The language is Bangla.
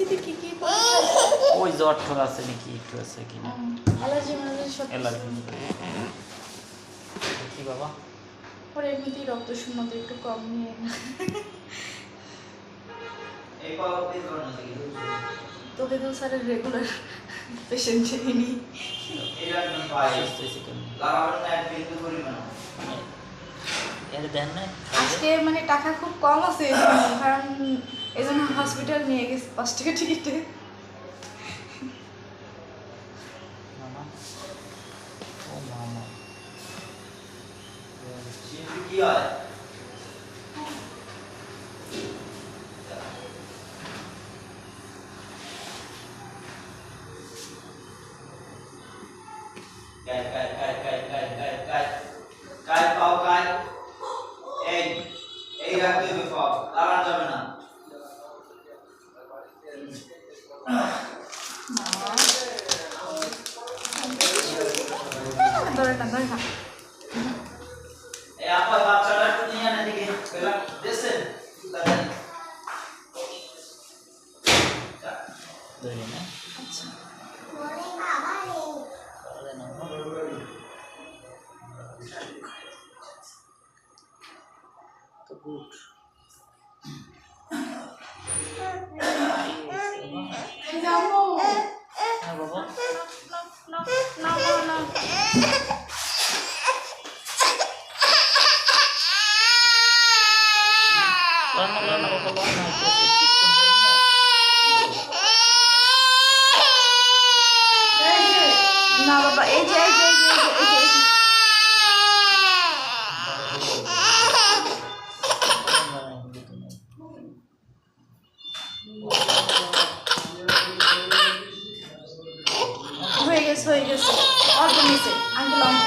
কি কি ওই জ্বর ঠর আছে নাকি একটু আছে কি না? অ্যালার্জি ম্যালার্জি সব অ্যালার্জি কি বাবা? পরে এমনিতেই রক্ত শূন্যতা একটু কম নিয়ে তোকে তো স্যারের রেগুলার পেশেন্ট যিনি দেন না আজকে মানে টাকা খুব কম আছে কারণ এই জন্য হসপিটাল নিয়ে গেছে পাঁচ টাকা টিকিটে কি হয় রাখতে হবে সব তারা যাবে না। আচ্ছা। চিকন যাই না এই যে, না বাবা এই যে এই যে এই যে eso ellos. Organice, and long.